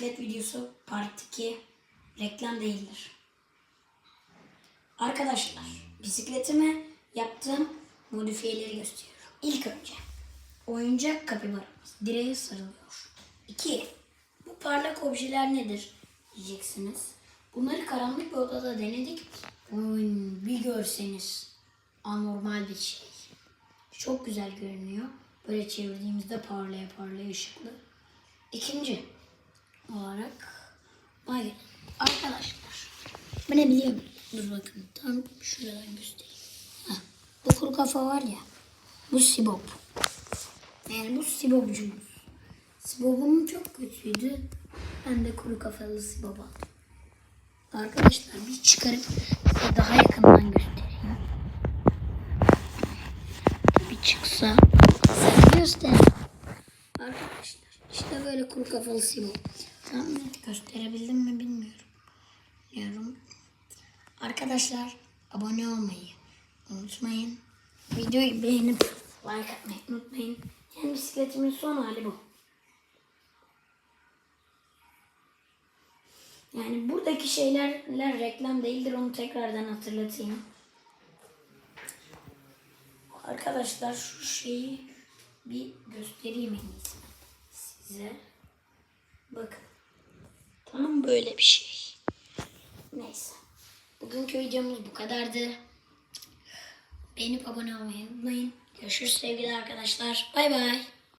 bisiklet videosu part 2 reklam değildir. Arkadaşlar bisikletime yaptığım modifiyeleri gösteriyorum. İlk önce oyuncak kapibaramız direğe sarılıyor. 2. Bu parlak objeler nedir diyeceksiniz. Bunları karanlık bir odada denedik. Oy, bir görseniz anormal bir şey. Çok güzel görünüyor. Böyle çevirdiğimizde parlaya parlaya ışıklı. İkinci olarak Hayır. Arkadaşlar. Bu ne biliyor musun? Dur bakın. Tam şuradan göstereyim. Heh, bu kuru kafa var ya. Bu sibop. Yani bu sibopcumuz. Sibopum çok kötüydü. Ben de kuru kafalı sibop aldım. Arkadaşlar bir çıkarıp size daha yakından göstereyim. Bir çıksa size göstereyim. Arkadaşlar işte böyle kuru kafalı sibop. Tam gösterebildim mi bilmiyorum. Bilmiyorum. Arkadaşlar abone olmayı unutmayın. Videoyu beğenip like atmayı unutmayın. Yani bisikletimin son hali bu. Yani buradaki şeylerler reklam değildir onu tekrardan hatırlatayım. Arkadaşlar şu şeyi bir göstereyim size. Bakın. Tam böyle bir şey. Neyse. Bugünkü videomuz bu kadardı. Beğenip abone olmayı unutmayın. Görüşürüz sevgili arkadaşlar. Bay bay.